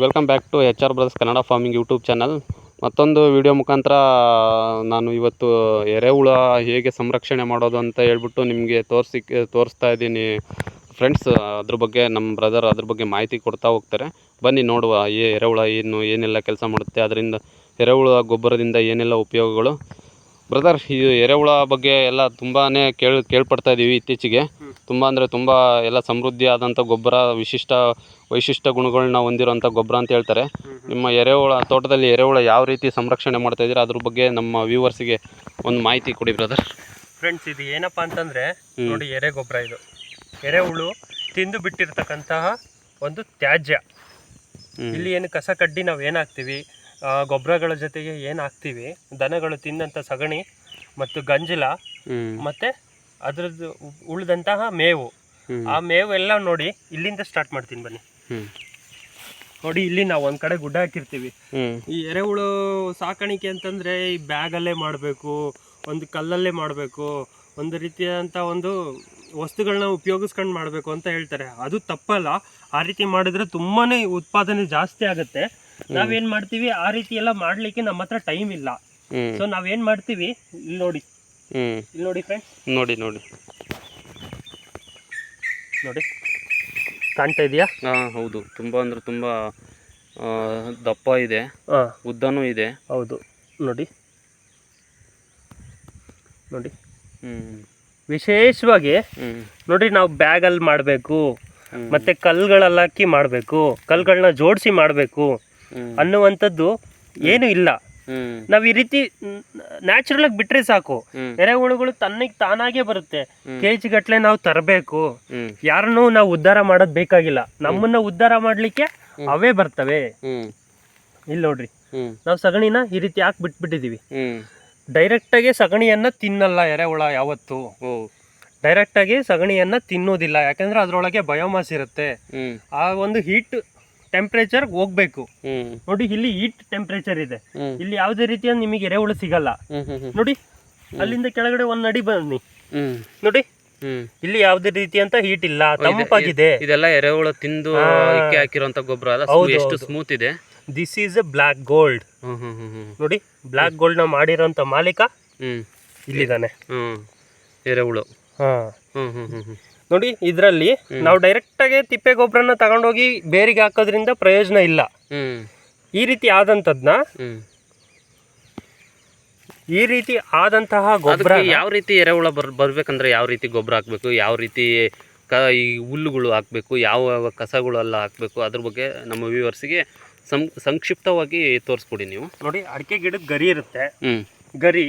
Welcome back to H R brothers Kannada farming YouTube channel ಮತ್ತೊಂದು video ಮುಖಾಂತರ ನಾನು ಇವತ್ತು ಎರೆಹುಳ ಹೇಗೆ ಸಂರಕ್ಷಣೆ ಮಾಡೋದು ಅಂತ ಹೇಳ್ಬಿಟ್ಟು ನಿಮಗೆ ತೋರಿಸಿ ತೋರಿಸ್ತಾ ಇದ್ದೀನಿ. ಫ್ರೆಂಡ್ಸ್ ಅದ್ರ ಬಗ್ಗೆ ನಮ್ಮ ಬ್ರದರ್ ಅದ್ರ ಬಗ್ಗೆ ಮಾಹಿತಿ ಕೊಡ್ತಾ ಹೋಗ್ತಾರೆ. ಬನ್ನಿ ನೋಡುವ ಈ ಎರೆಹುಳ ಏನು, ಏನೆಲ್ಲ ಕೆಲಸ ಮಾಡುತ್ತೆ. ಅದರಿಂದ ಎರೆಹುಳ ಗೊಬ್ಬರದಿಂದ ಏನೆಲ್ಲ ಉಪಯೋಗಗಳು. ಬ್ರದರ್ ಈ ಎರೆಹುಳ ಬಗ್ಗೆ ಎಲ್ಲ ತುಂಬಾ ಕೇಳಿ ಕೇಳ್ಪಡ್ತಾ ಇದ್ದೀವಿ ಇತ್ತೀಚೆಗೆ. ತುಂಬ ಅಂದರೆ ತುಂಬ ಎಲ್ಲ ಸಮೃದ್ಧಿ ಆದಂಥ ಗೊಬ್ಬರ ವಿಶಿಷ್ಟ ವೈಶಿಷ್ಟ್ಯ ಗುಣಗಳನ್ನ ಹೊಂದಿರುವಂಥ ಗೊಬ್ಬರ ಅಂತ ಹೇಳ್ತಾರೆ. ನಿಮ್ಮ ಎರೆಹುಳ ತೋಟದಲ್ಲಿ ಎರೆಹುಳ ಯಾವ ರೀತಿ ಸಂರಕ್ಷಣೆ ಮಾಡ್ತಾ ಇದ್ದೀರಾ? ಅದ್ರ ಬಗ್ಗೆ ನಮ್ಮ ವ್ಯೂವರ್ಸಿಗೆ ಒಂದು ಮಾಹಿತಿ ಕೊಡಿ ಬ್ರದರ್ ಫ್ರೆಂಡ್ಸ್ ಇದು ಏನಪ್ಪ ಅಂತಂದರೆ ನೋಡಿ ಎರೆ ಗೊಬ್ಬರ ಇದು. ಎರೆಹುಳು ತಿಂದು ಬಿಟ್ಟಿರ್ತಕ್ಕಂತಹ ಒಂದು ತ್ಯಾಜ್ಯ. ಇಲ್ಲಿ ಏನು ಕಸ ಕಡ್ಡಿ ನಾವು ಏನು ಹಾಕ್ತೀವಿ? ಆ, ಗೊಬ್ಬರಗಳ ಜೊತೆಗೆ ಏನು ಹಾಕ್ತೀವಿ? ದನಗಳು ತಿಂದಂಥ ಸಗಣಿ ಮತ್ತು ಗಂಜಲ ಮತ್ತೆ ಅದ್ರದ್ದು ಉಳಿದಂತಹ ಮೇವು. ಆ ಮೇವು ಎಲ್ಲ ನೋಡಿ ಇಲ್ಲಿಂದ ಸ್ಟಾರ್ಟ್ ಮಾಡ್ತೀನಿ ಬನ್ನಿ. ನೋಡಿ ಇಲ್ಲಿ ನಾವು ಒಂದ್ ಕಡೆ ಗುಡ್ಡ ಹಾಕಿರ್ತೀವಿ. ಈ ಎರೆಹುಳು ಸಾಕಾಣಿಕೆ ಅಂತಂದ್ರೆ ಈ ಬ್ಯಾಗಲ್ಲೇ ಮಾಡಬೇಕು ಒಂದು ಕಲ್ಲಲ್ಲೇ ಮಾಡಬೇಕು ಒಂದು ರೀತಿಯಾದಂಥ ಒಂದು ವಸ್ತುಗಳನ್ನ ಉಪಯೋಗಿಸ್ಕೊಂಡು ಮಾಡಬೇಕು ಅಂತ ಹೇಳ್ತಾರೆ. ಅದು ತಪ್ಪಲ್ಲ. ಆ ರೀತಿ ಮಾಡಿದ್ರೆ ತುಂಬಾನೇ ಉತ್ಪಾದನೆ ಜಾಸ್ತಿ ಆಗುತ್ತೆ. ನಾವೇನ್ ಮಾಡ್ತೀವಿ? ಆ ರೀತಿ ಎಲ್ಲ ಮಾಡ್ಲಿಕ್ಕೆ ನಮ್ಮ ಹತ್ರ ಟೈಮ್ ಇಲ್ಲ. ಸೊ ನಾವೇನ್ ಮಾಡ್ತೀವಿ? ಇಲ್ಲಿ ನೋಡಿ. ಇಲ್ಲಿ ನೋಡಿ ಫ್ರೆಂಡ್ಸ್ ನೋಡಿ ನೋಡಿ. ನೋಡಿ. ಕಾಣ್ತಾ ಇದೆಯಾ? ಹಾ ಹೌದು. ತುಂಬ ಅಂದ್ರೆ ತುಂಬ ದಪ್ಪ ಇದೆ. ಉದ್ದನೂ ಇದೆ. ಹೌದು. ನೋಡಿ. ನೋಡಿ. ಹ್ಮ್. ವಿಶೇಷವಾಗಿ ನೋಡಿ ನಾವು ಬ್ಯಾಗಲ್ಲಿ ಮಾಡಬೇಕು. ಮತ್ತೆ ಕಲ್ಗಳಲ್ಲಿ ಹಾಕಿ ಮಾಡಬೇಕು. ಕಲ್ಲುಗಳನ್ನ ಜೋಡಿಸಿ ಮಾಡಬೇಕು. ಅನ್ನುವಂಥದ್ದು ಏನು ಇಲ್ಲ. ನಾವ್ ಈ ರೀತಿ ನ್ಯಾಚುರಲ್ ಆಗಿ ಬಿಟ್ರೆ ಸಾಕು. ಎರೆಹುಳುಗಳು ತನ್ನಿಗೆ ತಾನಾಗೆ ಬರುತ್ತೆ. ಕೆ ಜಿ ಗಟ್ಲೆ ನಾವು ತರಬೇಕು. ಯಾರನ್ನು ನಾವು ಉದ್ಧಾರ ಮಾಡೋದ್ ಬೇಕಾಗಿಲ್ಲ. ನಮ್ಮನ್ನ ಉದ್ಧಾರ ಮಾಡ್ಲಿಕ್ಕೆ ಅವೇ ಬರ್ತವೆ. ಇಲ್ಲಿ ನೋಡ್ರಿ. ನಾವು ಸಗಣಿನ ಈ ರೀತಿ ಹಾಕಿ ಬಿಟ್ಬಿಟ್ಟಿದೀವಿ. ಡೈರೆಕ್ಟ್ ಆಗಿ ಸಗಣಿಯನ್ನ ತಿನ್ನಲ್ಲ ಎರೆಹುಳ ಯಾವತ್ತು. ಡೈರೆಕ್ಟ್ ಆಗಿ ಸಗಣಿಯನ್ನ ತಿನ್ನೋದಿಲ್ಲ. ಯಾಕಂದ್ರೆ ಅದರೊಳಗೆ ಬಯೋಮಾಸ್ ಇರುತ್ತೆ. ಆ ಒಂದು ಹೀಟ್ ಟೆಂಪ್ರೇಚರ್ ಹೋಗ್ಬೇಕು. ನೋಡಿ ಇಲ್ಲಿ ಹೀಟ್ ಟೆಂಪ್ರೇಚರ್ ಇದೆ. ಇಲ್ಲಿ ಯಾವುದೇ ರೀತಿಯ ನಿಮಗೆ ಎರೆಹುಳು ಸಿಗಲ್ಲ. ನೋಡಿ ಅಲ್ಲಿಂದ ಕೆಳಗಡೆ ಒಂದ್ ಅಡಿ ಬನ್ನಿ. ನೋಡಿ ಇಲ್ಲಿ ಯಾವುದೇ ರೀತಿಯಂತ ಹೀಟ್ ಇಲ್ಲ. ತಂಪಾಗಿದೆ. ಇದೆಲ್ಲ ಎರೆಹುಳು ತಿಂದು ಹಾಕಿರುವಂತ ಗೊಬ್ಬರ ಅಲ್ಲ? ಎಷ್ಟು ಸ್ಮೂತ್ ಇದೆ. This is a black gold hmm hmm hmm hmm. ನೋಡಿ ಬ್ಲಾಕ್ ಗೋಲ್ಡ್ನ ಮಾಡಿರೋಂತ ಮಾಲೀಕ ಹ್ಮ್. ಇಲ್ಲಿದ್ದಾನೆ. ಹ್ಮ್. ಎರೆಹುಳು. ಹಾ. ಹ್ಮ್ ಹ್ಮ್ ಹ್ಮ್ ಹ್ಮ್. ನೋಡಿ ಇದರಲ್ಲಿ ನಾವು ಡೈರೆಕ್ಟ್ ಆಗಿ ತಿಪ್ಪೆ ಗೊಬ್ಬರನ ತಗೊಂಡೋಗಿ ಬೇರಿಗೆ ಹಾಕೋದ್ರಿಂದ ಪ್ರಯೋಜನ ಇಲ್ಲ. ಈ ರೀತಿ ಆದಂತದ್ನ ಈ ರೀತಿ ಆದಂತಹ ಗೊಬ್ಬರ ಯಾವ ರೀತಿ ಎರೆಹುಳ ಬರ್ ಬರ್ಬೇಕಂದ್ರೆ ಯಾವ ರೀತಿ ಗೊಬ್ಬರ ಹಾಕ್ಬೇಕು ಯಾವ ರೀತಿ ಕ ಈ ಹುಲ್ಲುಗಳು ಹಾಕ್ಬೇಕು ಯಾವ ಕಸಗಳು ಎಲ್ಲ ಹಾಕ್ಬೇಕು ಅದ್ರ ಬಗ್ಗೆ ನಮ್ಮ ವ್ಯೂವರ್ಸಿಗೆ ಸಂ ಸಂಕ್ಷಿಪ್ತವಾಗಿ ತೋರಿಸ್ಕೊಡಿ ನೀವು. ನೋಡಿ ಅಡಿಕೆ ಗಿಡಕ್ಕೆ ಗರಿ ಇರುತ್ತೆ. ಗರಿ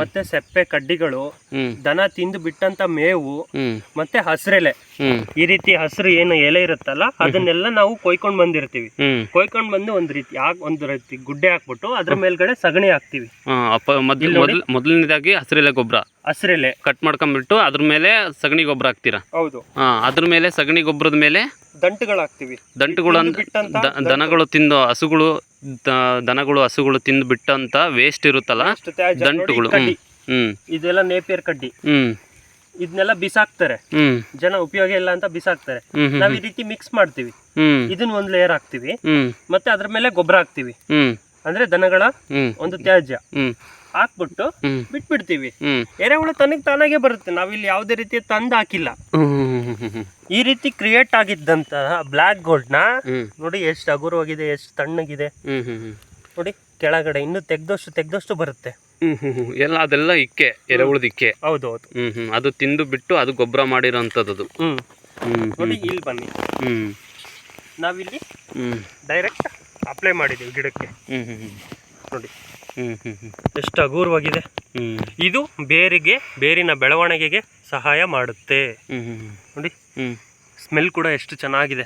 ಮತ್ತೆ ಸೆಪ್ಪೆ ಕಡ್ಡಿಗಳು ದನ ತಿಂದು ಬಿಟ್ಟಂತ ಮೇವು ಮತ್ತೆ ಹಸ್ರೆಲೆ. ಈ ರೀತಿ ಹಸಿರು ಏನು ಎಲೆ ಇರುತ್ತಲ್ಲ ಅದನ್ನೆಲ್ಲ ನಾವು ಕೊಯ್ಕೊಂಡ್ ಬಂದಿರ್ತೀವಿ. ಕೊಯ್ಕೊಂಡ್ ಬಂದು ಒಂದ್ ರೀತಿ ಒಂದ್ ರೀತಿ ಗುಡ್ಡೆ ಹಾಕ್ಬಿಟ್ಟು ಅದ್ರ ಮೇಲ್ಗಡೆ ಸಗಣಿ ಹಾಕ್ತಿವಿ. ಮೊದಲನೇದಾಗಿ ಹಸಿರೆಲೆ ಗೊಬ್ಬರ. ಹಸಿರೆಲೆ ಕಟ್ ಮಾಡ್ಕೊಂಡ್ಬಿಟ್ಟು ಅದ್ರ ಮೇಲೆ ಸಗಣಿ ಗೊಬ್ಬರ ಹಾಕ್ತೀರಾ? ಹೌದು. ಹಾ ಅದ್ರ ಮೇಲೆ ಸಗಣಿ ಗೊಬ್ಬರದ ಮೇಲೆ ದಂಟುಗಳು ಹಾಕ್ತಿವಿ ದಂಟುಗಳು ತಿಂದು ಅಂದ್- ಬಿಟ್ಟಂತ ದ- ದನಗಳು ತಿಂದು ಹಸುಗಳು ದ- ದನಗಳು ಹಸುಗಳು ತಿಂದು ಬಿಟ್ಟಂತ ವೇಸ್ಟ್ ಇರುತ್ತಲ್ಲ? ಅಷ್ಟು ತ್ಯಾಜ್ಯ ನೋಡಿ, ದಂಟುಗಳು. ಕಡ್ಡಿ. ಹ್ಮ್ ಇದೆಲ್ಲ ನೇಪಿಯರ್ ಕಡ್ಡಿ. ಹ್ಮ್. ಇದನ್ನೆಲ್ಲ ಬಿಸಾಕ್ತಾರೆ. ಹ್ಮ್. ಜನ ಉಪಯೋಗ ಇಲ್ಲ ಅಂತ ಬಿಸಾಕ್ತಾರೆ. ಹ್ಮ್ ಹ್ಮ್ ನಾವ್ ಈ ರೀತಿ ಮಿಕ್ಸ್ ಮಾಡ್ತೀವಿ. ಹ್ಮ್. ಇದನ್ನ ಒಂದ್ ಲೇಯರ್ ಹಾಕ್ತಿವಿ. ಹ್ಮ್. ಮತ್ತೆ ಅದ್ರ ಮೇಲೆ ಗೊಬ್ಬರ ಹಾಕ್ತಿವಿ. ಹ್ಮ್. ಅಂದ್ರೆ ದನಗಳ ಒಂದು ತ್ಯಾಜ್ಯ. ಹಾಕ್ಬಿಟ್ಟು ಬಿಟ್ಬಿಡ್ತೀವಿ. ಎರೆಹುಳ ತನಗೆ ತಾನಾಗೆ ಬರುತ್ತೆ. ನಾವಿಲ್ಲಿ ಯಾವುದೇ ರೀತಿ ತಂದು ಹಾಕಿಲ್ಲ ಈ ರೀತಿ ಕ್ರಿಯೇಟ್ ಆಗಿದ್ದಂತಹ ಬ್ಲಾಕ್ ಗೋಲ್ಡ್ನ ನ ನೋಡಿ ಎಷ್ಟು ಹಗುರವಾಗಿದೆ ಎಷ್ಟು ತಣ್ಣಗಿದೆ. ನೋಡಿ ಕೆಳಗಡೆ ಇನ್ನು ತೆಗ್ದಷ್ಟು ತೆಗ್ದಷ್ಟು ಬರುತ್ತೆ. ಎಲ್ಲ ಅದೆಲ್ಲ ಇಕ್ಕೆ ಎರೆಹುಳದ ಇಕ್ಕೆ. ಹೌದು ಹೌದು ಹ್ಮ್. ಅದು ತಿಂದು ಬಿಟ್ಟು ಅದು ಗೊಬ್ಬರ ಮಾಡಿರೋಂಥದ್ದು ಅದು ಹ್ಮ್ ನೋಡಿ ಇಲ್ಲಿ ಬನ್ನಿ. ಹ್ಮ್. ನಾವಿಲ್ಲಿ ಡೈರೆಕ್ಟ್ ಅಪ್ಲೈ ಮಾಡಿದ್ದೀವಿ ಗಿಡಕ್ಕೆ. ನೋಡಿ. ಎಷ್ಟು ಅಗೂರವಾಗಿದೆ ಇದು ಬೇರಿಗೆ ಬೇರಿನ ಬೆಳವಣಿಗೆಗೆ ಸಹಾಯ ಮಾಡುತ್ತೆ. ನೋಡಿ. ಸ್ಮೆಲ್ ಕೂಡ ಎಷ್ಟು ಚೆನ್ನಾಗಿದೆ.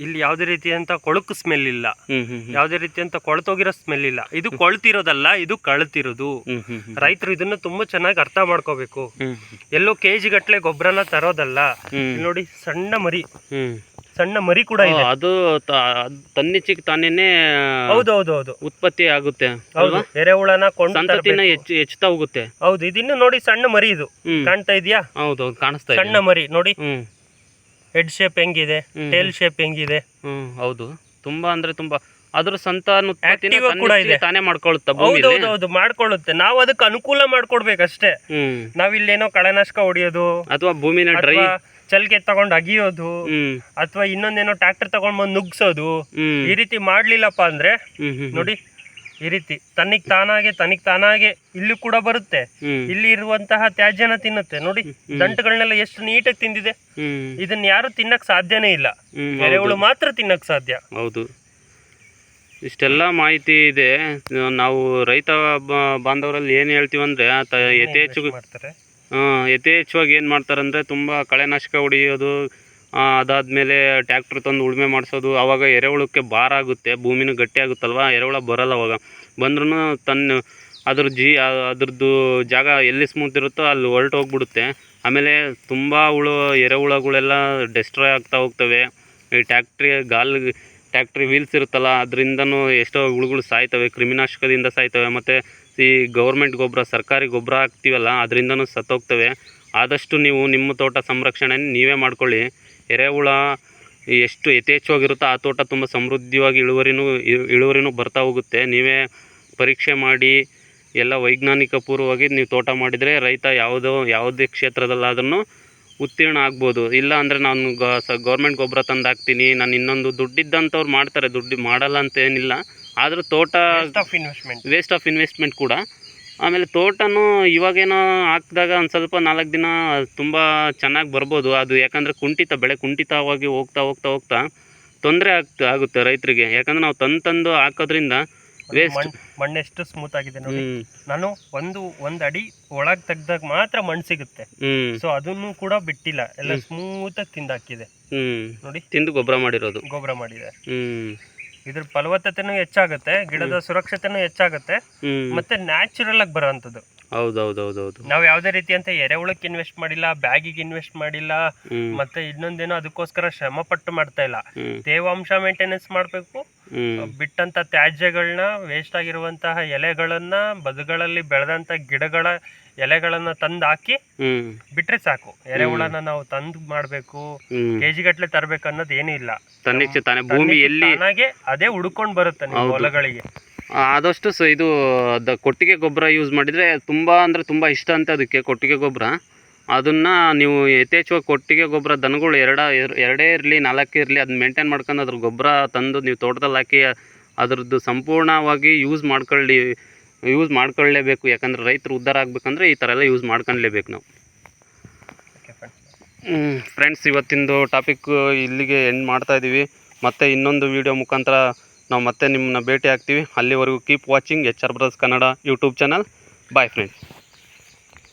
ಇಲ್ಲಿ ಯಾವುದೇ ರೀತಿಯಂತ ಕೊಳಕು ಸ್ಮೆಲ್ ಇಲ್ಲ. ಯಾವುದೇ ರೀತಿಯಂತ ಕೊಳತೋಗಿರೋ ಸ್ಮೆಲ್ ಇಲ್ಲ. ಇದು ಕೊಳ್ತಿರೋದಲ್ಲ ಇದು ಕಳ್ತಿರೋದು. ರೈತರು ಇದನ್ನ ತುಂಬಾ ಚೆನ್ನಾಗಿ ಅರ್ಥ ಮಾಡ್ಕೋಬೇಕು. ಎಲ್ಲೋ ಕೆಜಿ ಗಟ್ಟಲೆ ಗೊಬ್ಬರನ ತರೋದಲ್ಲ. ನೋಡಿ ಸಣ್ಣ ಮರಿ. ಸಣ್ಣ ಮರಿ ಕೂಡ ಇದೆ. ಅದು ತನ್ನಿಚ್ಚಿಗೆ ತಾನೇನೆ ಹೌದು ಹೌದು ಹೌದು ಉತ್ಪತ್ತಿ ಆಗುತ್ತೆ ಹೌದು ಎರೆಹುಳನ ಕೊಂಡು ಸಂತತಿನ. ಹೆಚ್ಚು ಹೆಚ್ಚುತ್ತಾ ಹೋಗುತ್ತೆ. ಹೌದು ಇದಿನ್ನು ನೋಡಿ ಸಣ್ಣ ಮರಿ ಇದು. ಕಾಣ್ತಾ ಇದೆಯಾ? ಹೌದು ಹೌದು ಕಾಣಿಸ್ತಾ ಇದೆ. ಸಣ್ಣ ಮರಿ ನೋಡಿ. ಹ್ಮ್. ಹೆಡ್ ಶೇಪ್ ಹೆಂಗಿದೆ? ಟೇಲ್ ಶೇಪ್ ಹೆಂಗಿದೆ? ಹ್ಮ್ ಹೌದು. ತುಂಬಾ ಅಂದ್ರೆ ತುಂಬಾ ಅದ್ರ ಸಂತಾನೋತ್ಪತ್ತಿನ. ತಾನೇ ಮಾಡ್ಕೊಳ್ಳುತ್ತೆ ಹೌದು ಹೌದು ಮಾಡ್ಕೊಳ್ಳುತ್ತೆ. ನಾವು ಅದಕ್ಕೆ ಅನುಕೂಲ ಮಾಡ್ಕೊಡ್ಬೇಕಷ್ಟೇ. ನಾವಿಲ್ಲೇನೋ ಕಳೆನಾಶಕ ಹೊಡಿಯೋದು ಅಥವಾ ಭೂಮಿನ ಡ್ರೈ ಚಲ್ಕೆ ತಗೊಂಡ್ ಅಗಿಯೋದು ಅಥವಾ ಇನ್ನೊಂದೇನೋ ಟ್ರ್ಯಾಕ್ಟರ್ ತಗೊಂಡ್ ಬಂದು ನುಗ್ಸೋದು ಈ ರೀತಿ ಮಾಡ್ಲಿಲ್ಲಪ್ಪ ಅಂದ್ರೆ ನೋಡಿ ಈ ರೀತಿ ತನ್ನಿಗ್ ತಾನಾಗೆ ತನಿಗ್ ತಾನಾಗೆ ಇಲ್ಲಿ ಕೂಡ ಬರುತ್ತೆ. ಇಲ್ಲಿ ಇರುವಂತಹ ತ್ಯಾಜ್ಯನ ತಿನ್ನುತ್ತೆ. ನೋಡಿ ದಂಟುಗಳನ್ನೆಲ್ಲ ಎಷ್ಟು ನೀಟಾಗಿ ತಿಂದಿದೆ. ಇದನ್ನ ಯಾರು ತಿನ್ನಕ್ ಸಾಧ್ಯನೇ ಇಲ್ಲ. ಎರೆಹುಳು ಮಾತ್ರ ತಿನ್ನಕ್ ಸಾಧ್ಯ. ಹೌದು. ಇಷ್ಟೆಲ್ಲ ಮಾಹಿತಿ ಇದೆ. ನಾವು ರೈತ ಬ- ಬಾಂಧವರಲ್ಲಿ ಏನು ಹೇಳ್ತೀವಿ ಅಂದರೆ ಯಥೇಚ್ಛ ಮಾಡ್ತಾರೆ. ಹಾಂ ಯಥೇಚ್ಛವಾಗಿ ಏನು ಮಾಡ್ತಾರಂದರೆ ತುಂಬ ಕಳೆನಾಶಕ ಹೊಡೆಯೋದು ಅದಾದಮೇಲೆ ಟ್ಯಾಕ್ಟ್ರ್ ತಂದು ಉಳುಮೆ ಮಾಡಿಸೋದು ಆವಾಗ ಎರೆಹುಳಕ್ಕೆ ಭಾರ ಆಗುತ್ತೆ ಭೂಮಿನೂ ಗಟ್ಟಿ ಆಗುತ್ತಲ್ವ? ಎರೆಹುಳ ಬರಲ್ಲ ಅವಾಗ. ಬಂದ್ರೂ ತನ್ನ ಅದ್ರ ಜಿ ಅದ್ರದ್ದು ಜಾಗ ಎಲ್ಲಿ ಸ್ಮೂತ್ ಇರುತ್ತೋ ಅಲ್ಲಿ ಹೊರಟು ಹೋಗ್ಬಿಡುತ್ತೆ. ಆಮೇಲೆ ತುಂಬ ಹುಳು ಎರೆಹುಳಗಳೆಲ್ಲ ಡೆಸ್ಟ್ರಾಯ್ ಆಗ್ತಾ ಹೋಗ್ತವೆ. ಈ ಟ್ಯಾಕ್ಟ್ರಿ ಗಾಲ್ ಟ್ಯಾಕ್ಟ್ರಿ ವೀಲ್ಸ್ ಇರುತ್ತಲ್ಲ, ಅದರಿಂದನೂ ಎಷ್ಟೋ ಹುಳುಗಳು ಸಾಯ್ತವೆ, ಕ್ರಿಮಿನಾಶಕದಿಂದ ಸಾಯ್ತವೆ, ಮತ್ತು ಈ ಗೌರ್ಮೆಂಟ್ ಗೊಬ್ಬರ, ಸರ್ಕಾರಿ ಗೊಬ್ಬರ ಹಾಕ್ತೀವಲ್ಲ, ಅದರಿಂದನೂ ಸತ್ತೋಗ್ತವೆ. ಆದಷ್ಟು ನೀವು ನಿಮ್ಮ ತೋಟ ಸಂರಕ್ಷಣೆ ನೀವೇ ಮಾಡ್ಕೊಳ್ಳಿ. ಎರೆಹುಳ ಎಷ್ಟು ಯಥೇಚ್ಛವಾಗಿರುತ್ತೋ ಆ ತೋಟ ತುಂಬ ಸಮೃದ್ಧಿಯಾಗಿ ಇಳುವರಿನೂ ಇಳುವರಿನೂ ಬರ್ತಾ ಹೋಗುತ್ತೆ. ನೀವೇ ಪರೀಕ್ಷೆ ಮಾಡಿ ಎಲ್ಲ ವೈಜ್ಞಾನಿಕ ಪೂರ್ವವಾಗಿ ನೀವು ತೋಟ ಮಾಡಿದರೆ ರೈತ ಯಾವುದೋ, ಯಾವುದೇ ಕ್ಷೇತ್ರದಲ್ಲಾದ್ರೂ ಉತ್ತೀರ್ಣ ಆಗ್ಬೋದು. ಇಲ್ಲ ಅಂದರೆ ನಾನು ಗ ಸ ಗೌರ್ಮೆಂಟ್ ಗೊಬ್ಬರ ತಂದು ಹಾಕ್ತೀನಿ ನಾನು ಇನ್ನೊಂದು ದುಡ್ಡಿದ್ದಂಥವ್ರು ಮಾಡ್ತಾರೆ ದುಡ್ಡು ಮಾಡಲ್ಲ ಅಂತ ಏನಿಲ್ಲ ಆದರೂ ತೋಟ of investment waste of investment ಕೂಡ. ಆಮೇಲೆ ತೋಟನೂ ಇವಾಗೇನೋ ಹಾಕಿದಾಗ ಒಂದು ಸ್ವಲ್ಪ ನಾಲ್ಕು ದಿನ ತುಂಬ ಚೆನ್ನಾಗಿ ಬರ್ಬೋದು. ಅದು ಯಾಕಂದರೆ ಕುಂಠಿತ ಬೆಳೆ ಕುಂಠಿತವಾಗಿ ಹೋಗ್ತಾ ಹೋಗ್ತಾ ಹೋಗ್ತಾ ತೊಂದರೆ ಆಗ್ತಾ ಆಗುತ್ತೆ ರೈತರಿಗೆ. ಯಾಕಂದ್ರೆ ನಾವು ತಂದು ತಂದು ಹಾಕೋದ್ರಿಂದ ಮಣ್ಣು ಎಷ್ಟು ಸ್ಮೂತ್ ಆಗಿದೆ ನೋಡಿ. ನಾನು ಒಂದು ಒಂದ್ ಅಡಿ ಒಳಗ್ ತೆಗ್ದಾಗ ಮಾತ್ರ ಮಣ್ಣು ಸಿಗುತ್ತೆ. ಸೊ ಅದನ್ನು ಕೂಡ ಬಿಟ್ಟಿಲ್ಲ. ಎಲ್ಲ ಸ್ಮೂತ್ ಆಗಿ ತಿಂದಾಕಿದೆ. ನೋಡಿ. ತಿಂದು ಗೊಬ್ಬರ ಮಾಡಿರೋದು. ಗೊಬ್ಬರ ಮಾಡಿದೆ. ಇದ್ರ ಫಲವತ್ತತೆನೂ ಹೆಚ್ಚಾಗುತ್ತೆ. ಗಿಡದ ಸುರಕ್ಷತೆನೂ ಹೆಚ್ಚಾಗುತ್ತೆ. ಮತ್ತೆ ನ್ಯಾಚುರಲ್ ಆಗಿ ಬರೋಂಥದ್ದು ಹೌದು ಹೌದು ಹೌದು ಹೌದು ನಾವು ಯಾವುದೇ ರೀತಿ ಅಂತ ಎರೆಹುಳಕ್ಕೆ ಇನ್ವೆಸ್ಟ್ ಮಾಡಿಲ್ಲ ಬ್ಯಾಗಿಗೆ ಇನ್ವೆಸ್ಟ್ ಮಾಡಿಲ್ಲ ಮತ್ತೆ ಇನ್ನೊಂದೇನೋ ಅದಕ್ಕೋಸ್ಕರ ಶ್ರಮ ಪಟ್ಟು ಮಾಡ್ತಾ ಇಲ್ಲ. ತೇವಾಂಶ ಮೇಂಟೆನೆನ್ಸ್ ಮಾಡಬೇಕು. ಬಿಟ್ಟಂತ ತ್ಯಾಜ್ಯಗಳನ್ನ ವೇಸ್ಟ್ ಆಗಿರುವಂತಹ ಎಲೆಗಳನ್ನ ಬದುಗಳಲ್ಲಿ ಬೆಳೆದಂತ ಗಿಡಗಳ ಎಲೆಗಳನ್ನ ತಂದು ಹಾಕಿ ಬಿಟ್ರೆ ಸಾಕು. ಎರೆಹುಳನ ನಾವು ತಂದು ಮಾಡ್ಬೇಕು. ಕೆಜಿ ಗಟ್ಲೆ ತರ್ಬೇಕು ಅನ್ನೋದು ಏನೂ ಇಲ್ಲ. ತನ್ನಿಚ್ಛೆ ತಾನೇ ಭೂಮಿ ಎಲ್ಲಿ ಅದೇ ಹುಡ್ಕೊಂಡ್ ಬರುತ್ತೆ ಹೊಲಗಳಿಗೆ. ಆದಷ್ಟು ಸೊ ಇದು, ದ ಕೊಟ್ಟಿಗೆ ಗೊಬ್ಬರ ಯೂಸ್ ಮಾಡಿದರೆ ತುಂಬ ಅಂದರೆ ತುಂಬ ಇಷ್ಟ ಅಂತ ಅದಕ್ಕೆ ಕೊಟ್ಟಿಗೆ ಗೊಬ್ಬರ. ಅದನ್ನು ನೀವು ಯಥೇಚ್ಛವಾಗಿ ಕೊಟ್ಟಿಗೆ ಗೊಬ್ಬರ ದನಗಳು ಎರಡ ಎರ್- ಎರಡೇ ಇರಲಿ, ನಾಲ್ಕೇ ಇರಲಿ ಅದನ್ನ ಮೇಂಟೈನ್ ಮಾಡ್ಕೊಂಡು ಅದ್ರ ಗೊಬ್ಬರ ತಂದು ನೀವು ತೋಟದಲ್ಲಿ ಹಾಕಿ, ಅದರದ್ದು ಸಂಪೂರ್ಣವಾಗಿ ಯೂಸ್ ಮಾಡ್ಕೊಳ್ಳಿ ಯೂಸ್ ಮಾಡ್ಕೊಳ್ಳೇಬೇಕು. ಯಾಕಂದರೆ ರೈತರು ಉದ್ಧಾರ ಆಗಬೇಕಂದ್ರೆ ಈ ಥರ ಎಲ್ಲ ಯೂಸ್ ಮಾಡ್ಕೊಳ್ಳೇಬೇಕು ನಾವು. ಫ್ರೆಂಡ್ಸ್ ಇವತ್ತಿಂದು ಟಾಪಿಕ್ ಇಲ್ಲಿಗೆ ಎಂಡ್ ಮಾಡ್ತಾ ಮತ್ತು ಮತ್ತೆ ಇನ್ನೊಂದು ವೀಡಿಯೋ ಮುಖಾಂತರ ನಾವು ಮತ್ತೆ ನಿಮ್ಮನ್ನ ಭೇಟಿ ಆಗ್ತೀವಿ. ಅಲ್ಲಿವರೆಗೂ keep watching H R brothers Kannada YouTube channel bye friends